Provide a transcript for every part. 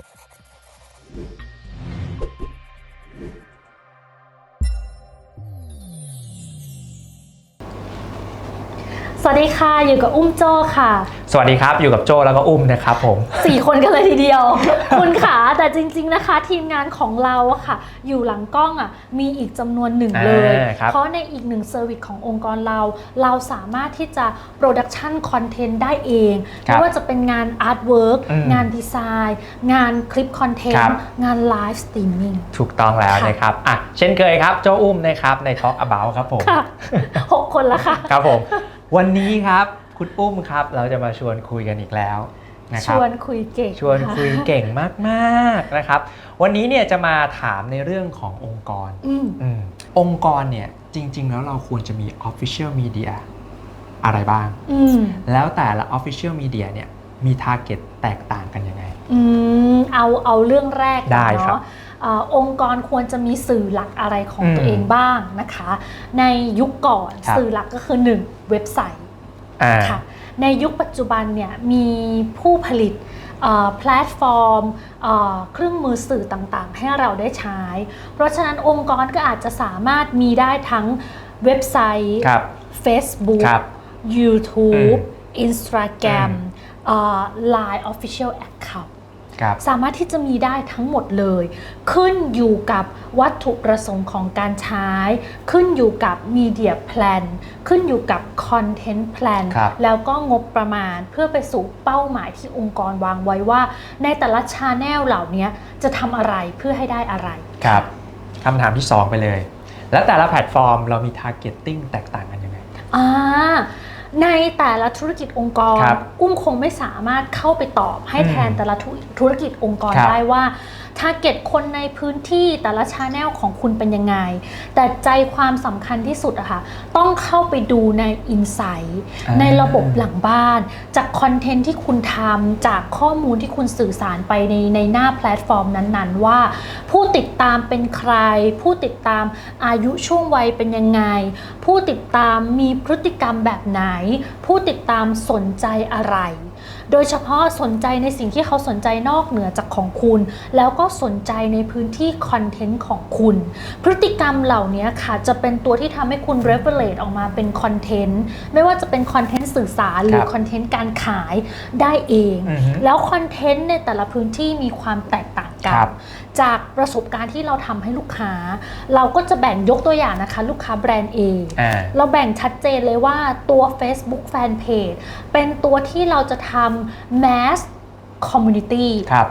ส วัสดีค่ะ อยู่กับอุ้มโจค่ะ สวัสดีครับ อยู่กับโจแล้วก็อุ้มนะครับผมสี่คนกันเลยทีเดียว คุณขาแต่จริง ๆนะคะ ทีมงานของเราอะค่ะ อยู่หลังกล้องอะมีอีกจำนวนหนึ่งเลยอ่าครับเพราะในอีกหนึ่งเซอร์วิสขององค์กรเรา เราสามารถที่จะโปรดักชันคอนเทนต์ได้เองครับไม่ว่าจะเป็นงานอาร์ตเวิร์กอืมงานดีไซน์ งานคลิปคอนเทนครับต์งานไลฟ์สตรีมมิ่งถูกต้องแล้วค่ะนะครับอะเช่นเคยครับโจอุ้มนะครับใน Talk About ครับผมค่ะหกคนละค่ะครับผม วันนี้ครับคุณอุ้มครับ เราจะมาชวนคุยกันอีกแล้วนะคชรับ วนคุยเก่งชวนะคุยเก่งมากๆนะครับ วันนี้เนี่ยจะมาถามในเรื่องขององค์กรอืมอมองค์กรเนี่ยจริง ๆ แล้วเราควรจะมี Official Media อะไรบ้าง อืมแล้วแต่ละ Official Media เนี่ยมี Target แตกต่างกันยังไง อืมเอาเอาเรื่องแรกก่อนได้ครับ เนาะเอ่อองค์กรควรจะมีสื่อหลักอะไรของอืมตัวเองบ้างนะคะ ในยุคก่อนครับสื่อหลักก็คือ 1 เว็บไซต์อ่าค่ะในยุคปัจจุบันเนี่ยมีผู้ผลิตเอ่อแพลตฟอร์มเอ่อเครื่องมือสื่อต่างๆ ให้เราได้ใช้ เพราะฉะนั้นองค์กรก็อาจจะสามารถมีได้ทั้งเว็บไซต์ครับ Facebook ครับ YouTube อื Instagram อืมเอ่อ Line Official Account ครับสามารถที่จะมีได้ทั้งหมดเลย ขึ้นอยู่กับวัตถุประสงค์ของการใช้ ขึ้นอยู่กับ Media Plan ขึ้นอยู่กับ Content Plan ครับแล้วก็งบประมาณเพื่อไปสู่เป้าหมายที่องค์กรวางไว้ว่า ในแต่ละชาแนลเหล่านี้จะทำอะไรเพื่อให้ได้อะไร ครับคำถามที่ 2 ไปเลย แล้วแต่ละแพลตฟอร์มเรามี targeting แตกต่างกันยังไง อ่า ในแต่ละธุรกิจองค์กร ครับอุ้มคงไม่สามารถเข้าไปตอบให้อืมแทนแต่ละธุธุรกิจองค์กรครับ ได้ว่า ทาร์เก็ตคนในพื้นที่แต่ละชาแนลของคุณเป็นยังไง แต่ใจความสำคัญที่สุดอะค่ะต้องเข้าไปดูในอินไซต์อ่าในระบบหลังบ้าน จากคอนเทนต์ที่คุณทำจากข้อมูลที่คุณสื่อสารไปในในหน้าแพลตฟอร์มนั้นๆ ว่า ผู้ติดตามเป็นใคร ผู้ติดตามอายุช่วงวัยเป็นยังไง ผู้ติดตามมีพฤติกรรมแบบไหน ผู้ติดตามสนใจอะไร โดยเฉพาะสนใจในสิ่งที่เขาสนใจนอกเหนือจากของคุณ แล้วก็สนใจในพื้นที่คอนเทนต์ของคุณ พฤติกรรมเหล่านี้ค่ะจะเป็นตัวที่ทำให้คุณ revelate ออกมาเป็นคอนเทนต์ไม่ว่าจะเป็นคอนเทนต์สื่อสารหรือครับคอนเทนต์การขายได้เองอือฮึแล้วคอนเทนต์ในแต่ละพื้นที่มีความแตกต่างกัคนรับจากประสบการณ์ที่เราทำให้ลูกค้า เราก็จะแบ่งยกตัวอย่างนะคะ ลูกค้าแบรนด์ A อ่าเราแบ่งชัดเจนเลยว่าตัว Facebook Fanpage เป็นตัวที่เราจะทำ mass community ครับ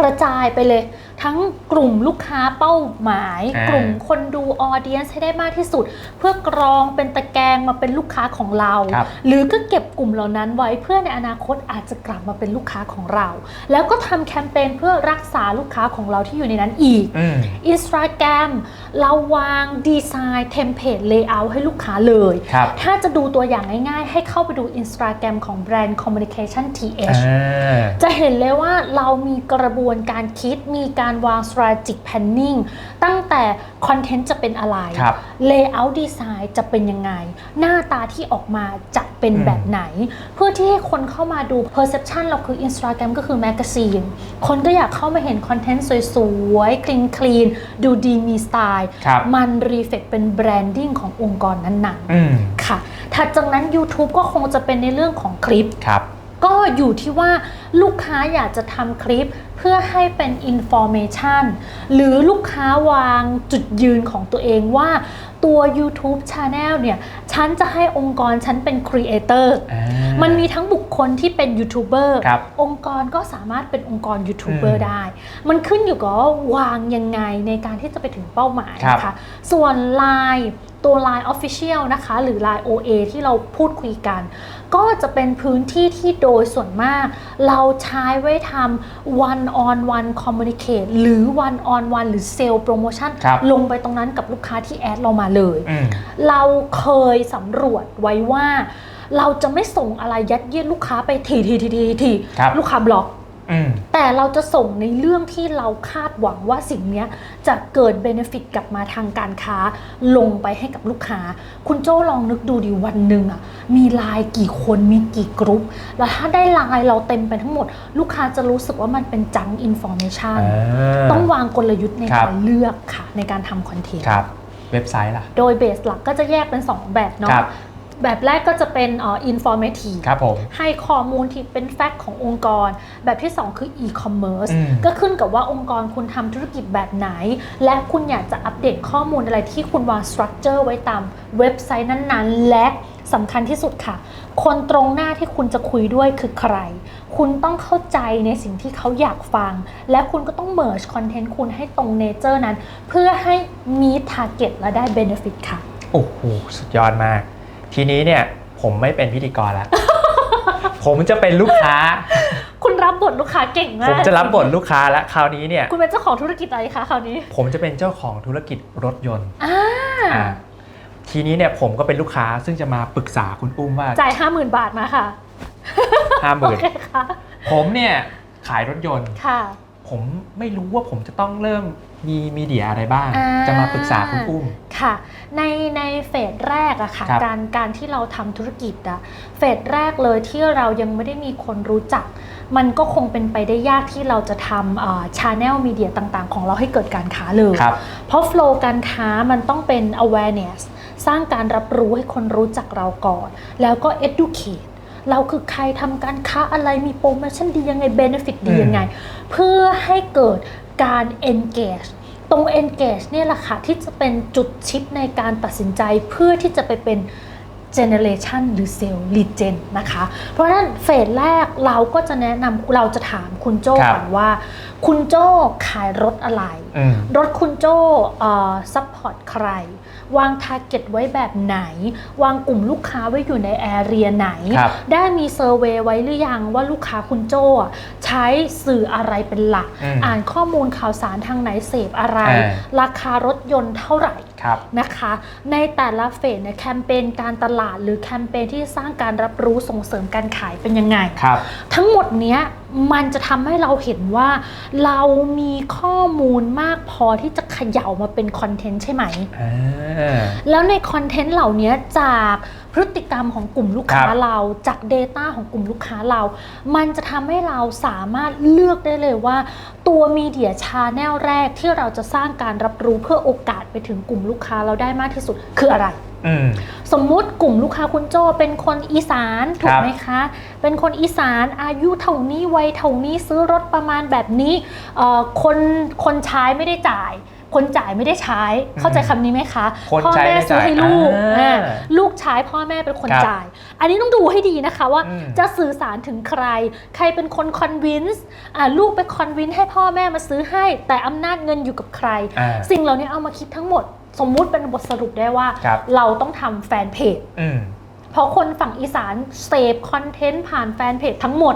กระจายไปเลย ทั้งกลุ่มลูกค้าเป้าหมาย อ่ากลุ่มคนดูออเดียนให้ได้มากที่สุด เพื่อกรองเป็นตะแกรงมาเป็นลูกค้าของเรา ครับ หรือก็เก็บกลุ่มเหล่านั้นไว้เพื่อในอนาคตอาจจะกลับมาเป็นลูกค้าของเรา แล้วก็ทำแคมเปญเพื่อรักษาลูกค้าของเราที่อยู่ในนั้นอีก อืม อินสตาแกรมเราวางดีไซน์เทมเพลตเลเยอร์ให้ลูกค้าเลย ครับ ถ้าจะดูตัวอย่างง่ายๆ ให้เข้าไปดู Instagram ของแบรนด์ Communication อ่ TH าจะเห็นเลยว่าเรามีกระบวนการคิดมีการวาง strategic planning ตั้งแต่คอนเทนต์จะเป็นอะไร ครับ layout design จะเป็นยังไง หน้าตาที่ออกมาจะเป็นอืมแบบไหน เพื่อที่ให้คนเข้ามาดู perception เราคือ Instagram ก็คือ magazine คนก็อยากเข้ามาเห็นคอนเทนต์สวยๆ clean clean ดูดีมีสไตล์ ครับ มัน reflect เป็น branding ขององค์กรนั้นๆอืมค่ะ ถัดจากนั้น YouTube ก็คงจะเป็นในเรื่องของคลิป ครับ ก็อยู่ที่ว่าลูกค้าอยากจะทำคลิปเพื่อให้เป็น information หรือลูกค้าวางจุดยืนของตัวเองว่าตัว YouTube Channel เนี่ย ฉันจะให้องค์กรฉันเป็น Creator อ่ามันมีทั้งบุคคลที่เป็นยูทูบเบอร์ครับองค์กรก็สามารถเป็นองค์กรยูทูบเบออืร์มได้ มันขึ้นอยู่กับว่าวางยังไงในการที่จะไปถึงเป้าหมายครับนะคะส่วน Line ตัว Line Official นะคะ หรือ Line OA ที่เราพูดคุยกัน ก็จะเป็นพื้นที่ที่โดยส่วนมาก เราใช้ไว้ทำ one on one communicate หรือ one on one หรือ sale promotion ครับลงไปตรงนั้นกับลูกค้าที่แอดเรามาเลยอืมเราเคยสำรวจไว้ว่า เราจะไม่ส่งอะไรยัดเยียดลูกค้าไปทีทีทีทีทีครับลูกค้าบล็อกอืม แต่เราจะส่งในเรื่องที่เราคาดหวังว่าสิ่งเนี้ยจะเกิดเบนฟิตกลับมาทางการค้าลงไปให้กับลูกค้า คุณโจ้ลองนึกดูดิวันหนึ่งอะมีไลน์กี่คนมีกี่กรุ๊ป แล้วถ้าได้ไลน์เราเต็มไปทั้งหมด ลูกค้าจะรู้สึกว่ามันเป็นจังอินโฟเมชันอ่าต้องวางกลยุทธ์ในครับการเลือกค่ะในการทำคอนเทนต์ครับเว็บไซต์ล่ะ โดยเบสหลักก็จะแยกเป็น 2 แบบเนาะครับ แบบแรกก็จะเป็นเอ่อ informative ครับผม ให้ข้อมูลที่เป็นแฟกต์ขององค์กร แบบที่ 2 คือ e-commerce อืม ก็ขึ้นกับว่าองค์กรคุณทำธุรกิจแบบไหน และคุณอยากจะอัปเดตข้อมูลอะไรที่คุณวางสตรัคเจอร์ไว้ตามเว็บไซต์นั้นๆ และสำคัญที่สุดค่ะ คนตรงหน้าที่คุณจะคุยด้วยคือใคร คุณต้องเข้าใจในสิ่งที่เขาอยากฟัง และคุณก็ต้อง merge คอนเทนต์คุณให้ตรงเนเจอร์นั้น เพื่อให้มี target และได้ benefit ค่ะ โอ้โห สุดยอดมาก ทีนี้เนี่ยผมไม่เป็นพิธีกรแล้ว ผมจะเป็นลูกค้า คุณรับบทลูกค้าเก่งมากผมจะรับบทลูกค้าแล้วคราวนี้เนี่ย คุณเป็นเจ้าของธุรกิจอะไรคะคราวนี้ ผมจะเป็นเจ้าของธุรกิจรถยนต์อ่าอ่าทีนี้เนี่ยผมก็เป็นลูกค้าซึ่งจะมาปรึกษาคุณอุ้มว่าจ่ายห้าหมื่นบาทมาค่ะห้าหโอมื่นเคค่ะผมเนี่ยขายรถยนต์ค่ะ ผมไม่รู้ว่าผมจะต้องเริ่มมีมีเดียอะไรบ้าง อ่า จะมาปรึกษาคุณอุ้ม ค่ะ ในในเฟสแรกอะค่ะ ครับการการที่เราทำธุรกิจอะเฟสแรกเลยที่เรายังไม่ได้มีคนรู้จัก มันก็คงเป็นไปได้ยากที่เราจะทำชาแนลมีเดียต่างๆ ของเราให้เกิดการค้าเลย ครับ เพราะ flow การค้ามันต้องเป็น awareness สร้างการรับรู้ให้คนรู้จักเราก่อน แล้วก็ educate เราคือใครทำการค้าอะไรมีโปรโมชั่นดียังไง benefit ดียังไง เพื่อให้เกิดการ engage ตรง engage เนี่ยแหละค่ะที่จะเป็นจุดชิปในการตัดสินใจเพื่อที่จะไปเป็น generation หรือ sale lead gen นะคะ เพราะฉะนั้นเฟสแรกเราก็จะแนะนำเราจะถามคุณโจ้ครับก่อนว่า คุณโจ้ขายรถอะไรอืมรถคุณโจ้ซัพพอร์ตใคร วางทาร์เก็ตไว้แบบไหน วางกลุ่มลูกค้าไว้อยู่ในแอเรียไหน ครับได้มีเซอร์เวยไว้หรือยังว่าลูกค้าคุณโจ้อะใช้สื่ออะไรเป็นหลัก อืมอ่านข้อมูลข่าวสารทางไหนเสพอะไร อ่า ราคารถยนต์เท่าไหร่ ครับ นะคะในแต่ละเฟสเนี่ยแคมเปญการตลาดหรือแคมเปญที่สร้างการรับรู้ส่งเสริมการขายเป็นยังไง ครับ ทั้งหมดเนี้ย มันจะทำให้เราเห็นว่า เรามีข้อมูลมากพอที่จะเขย่ามาเป็นคอนเทนต์ใช่ไหม อ่า แล้วในคอนเทนต์เหล่านี้จากพฤติกรรมของกลุ่มลูกค้าครับเราจาก Data ของกลุ่มลูกค้าเรา มันจะทำให้เราสามารถเลือกได้เลยว่า ตัวมีเดียชาแนลแรกที่เราจะสร้างการรับรู้เพื่อโอกาสไปถึงกลุ่มลูกค้าเราได้มากที่สุดคืออะไรอืม สมมุติกลุ่มลูกค้าคุณโจเป็นคนอีสานถูคกรับไหมคะ เป็นคนอีสานอายุเท่านี้วัยเท่านี้ซื้อรถประมาณแบบนี้เอ่อคนคนใช้ไม่ได้จ่าย คนจ่ายไม่ได้ใช้ เข้าใจคำนี้ไหมคะคนพ่อใช้แม่ไม่ซื้อจ่ายให้ลูกอ่าอ่าลูกใช้พ่อแม่เป็นคนครับจ่าย อันนี้ต้องดูให้ดีนะคะว่าอืมจะสื่อสารถึงใคร ใครเป็นคนคอนวินส์ลูกไปคอนวินให้พ่อแม่มาซื้อให้ แต่อำนาจเงินอยู่กับใครอ่าสิ่งเหล่านี้เอามาคิดทั้งหมด สมมุติเป็นบทสรุปได้ว่าครับเราต้องทำแฟนเพจอืมเพราะคนฝั่งอีสานเสพคอนเทนต์ผ่านแฟนเพจทั้งหมด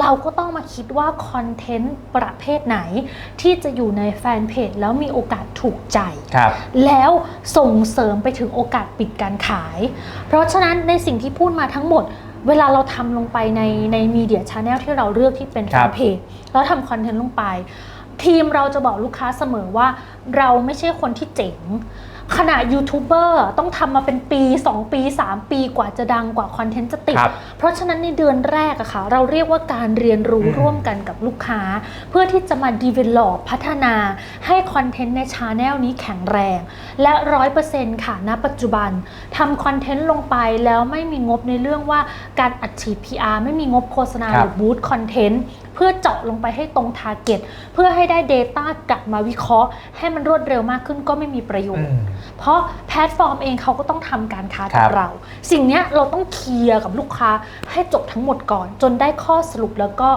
เราก็ต้องมาคิดว่าคอนเทนต์ประเภทไหน ที่จะอยู่ในแฟนเพจแล้วมีโอกาสถูกใจครับแล้วส่งเสริมไปถึงโอกาสปิดการขาย เพราะฉะนั้นในสิ่งที่พูดมาทั้งหมดเวลาเราทำลงไปในในมีเดียชาแนลที่เราเลือกที่เป็นแฟครันบเพจแล้วทำคอนเทนต์ลงไป ทีมเราจะบอกลูกค้าเสมอว่า เราไม่ใช่คนที่เจ๋ง ขณะยูทูบเบอร์ต้องทำมาเป็นปี 2 ปี 3 ปีกว่าจะดังกว่าคอนเทนต์จะติด ครับเพราะฉะนั้นในเดือนแรกอะค่ะ เราเรียกว่าการเรียนรู้อืมร่วมกันกับลูกค้า เพื่อที่จะมา develop พัฒนาให้คอนเทนต์ในชาแนลนี้แข็งแรง และร้อยเปอร์เซ็นต์ค่ะณปัจจุบันทำคอนเทนต์ลงไปแล้วไม่มีงบในเรื่องว่าการอัดฉีด PR ไม่มีงบโฆษณาครัหบ รือบูธคอนเทนต์ เพื่อเจาะลงไปให้ตรงทาร์เก็ตเพื่อให้ได้ Data กลับมาวิเคราะห์ ให้มันรวดเร็วมากขึ้นก็ไม่มีประโยอืชน์มเพราะแพลตฟอร์มเองเขาก็ต้องทำการค้าครักับบเรา สิ่งเนี้ยเราต้องเคลียร์กับลูกค้าให้จบทั้งหมดก่อน จนได้ข้อสรุปแล้วก็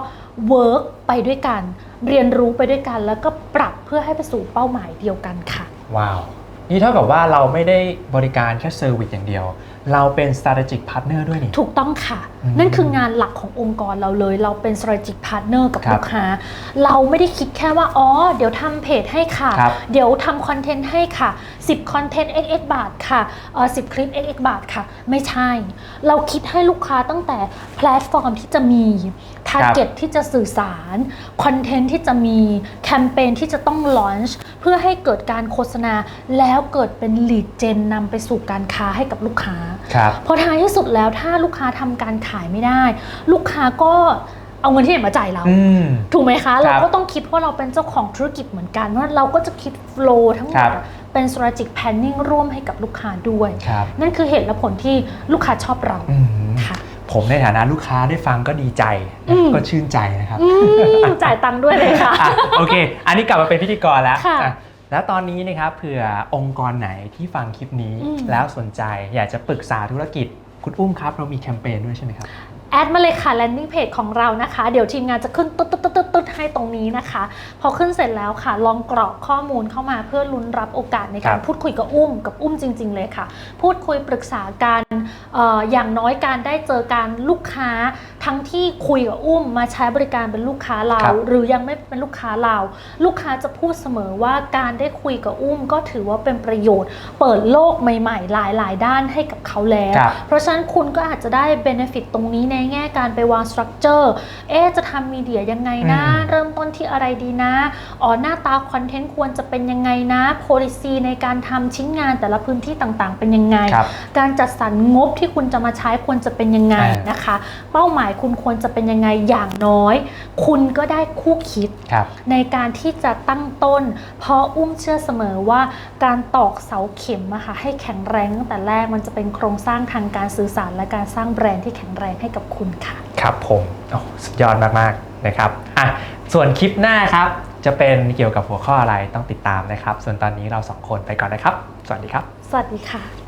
เวิร์กไปด้วยกัน เรียนรู้ไปด้วยกัน แล้วก็ปรับเพื่อให้ไปสู่เป้าหมายเดียวกันค่ะ ว้าว นี่เท่ากับว่าเราไม่ได้บริการแค่เซอร์วิสอย่างเดียว เราเป็น strategic partner ด้วยนี่ ถูกต้องค่ะอืมนั่นคืองานหลักขององค์กรเราเลย เราเป็น strategic partner กับครับลูกค้า เราไม่ได้คิดแค่ว่า อ๋อ เดี๋ยวทำเพจให้ค่ะครับเดี๋ยวทำคอนเทนต์ให้ค่ะ 10คอนเทนต์ xx บาทค่ะเอ่อ10 คลิป xx บาทค่ะ ไม่ใช่ เราคิดให้ลูกค้าตั้งแต่แพลตฟอร์มที่จะมี ทาร์เก็ตที่จะสื่อสารคอนเทนต์ที่จะมีแคมเปญที่จะต้องลอนช์เพื่อให้เกิดการโฆษณา แล้วเกิดเป็น lead gen นำไปสู่การค้าให้กับลูกค้าครับเพราะท้ายที่สุดแล้วถ้าลูกค้าทำการขายไม่ได้ ลูกค้าก็เอาเงินที่ไหนมาจ่ายเราอืมถูกไหมคะครับเราก็ต้องคิดว่าเราเป็นเจ้าของธุรกิจเหมือนกันว่าเราก็จะคิดโฟล w ทั้งหมครัดบเป็น strategic planning ร่วมให้กับลูกค้าด้วยครับนั่นคือเหตุและผลที่ลูกค้าชอบเราอืมค่ะ ผมในฐานะลูกค้าได้ฟังก็ดีใจอืมก็ชื่นใจนะครับอืมจ่ายตังค์ด้วยเลยค่ะอะโอเค อันนี้กลับมาเป็นพิธีกรแล้วค่ะอะแล้วตอนนี้นะครับเผื่อองค์กรไหนที่ฟังคลิปนี้อืมแล้วสนใจอยากจะปรึกษาธุรกิจคุณอุ้มครับ เรามีแคมเปญด้วยใช่ไหมครับ แอดมาเลยค่ะ landing page ของเรานะคะ เดี๋ยวทีมงานจะขึ้นตุ๊ดตุ๊ดตุ๊ดตุ๊ดตุ๊ดให้ตรงนี้นะคะ พอขึ้นเสร็จแล้วค่ะ ลองกรอกข้อมูลเข้ามาเพื่อลุ้นรับโอกาสในการครับพูดคุยกับอุ้มกับอุ้มจริง ๆ เลยค่ะ พูดคุยปรึกษากันเอออย่างน้อยการได้เจอการลูกค้า ทั้งที่คุยกับอุ้มมาใช้บริการเป็นลูกค้าเรา ครับหรือยังไม่เป็นลูกค้าเรา ลูกค้าจะพูดเสมอว่าการได้คุยกับอุ้มก็ถือว่าเป็นประโยชน์ เปิดโลกใหม่ ๆ หลาย ๆ ด้านให้กับเขาแล้ว ครับ เพราะฉะนั้นคุณก็อาจจะได้เบนฟิตตรงนี้ในแง่การไปวางสตรัคเจอร์ เอ๊ะจะทำมีเดียยังไงนะ อืมเริ่มต้นที่อะไรดีนะ อ๋อหน้าตาคอนเทนต์ควรจะเป็นยังไงนะ policy ในการทำชิ้นงานแต่ละพื้นที่ต่างๆ เป็นยังไง ครับ การจัดสรรงบที่คุณจะมาใช้ควรจะเป็นยังไงอ่านนะคะ เป้าหมายคุณควรจะเป็นยังไงอย่างน้อย คุณก็ได้คู่คิดครับในการที่จะตั้งต้น เพราะอุ้มเชื่อเสมอว่าการตอกเสาเข็มอะค่ะให้แข็งแรงตั้งแต่แรกมันจะเป็นโครงสร้างทางการสื่อสาร และการสร้างแบรนด์ที่แข็งแรงให้กับคุณค่ะ ครับผมโอ้สุดยอดมากๆนะครับอะส่วนคลิปหน้าครับจะเป็นเกี่ยวกับหัวข้ออะไรต้องติดตามนะครับ ส่วนตอนนี้เราสองคนไปก่อนนะครับ สวัสดีครับ สวัสดีค่ะ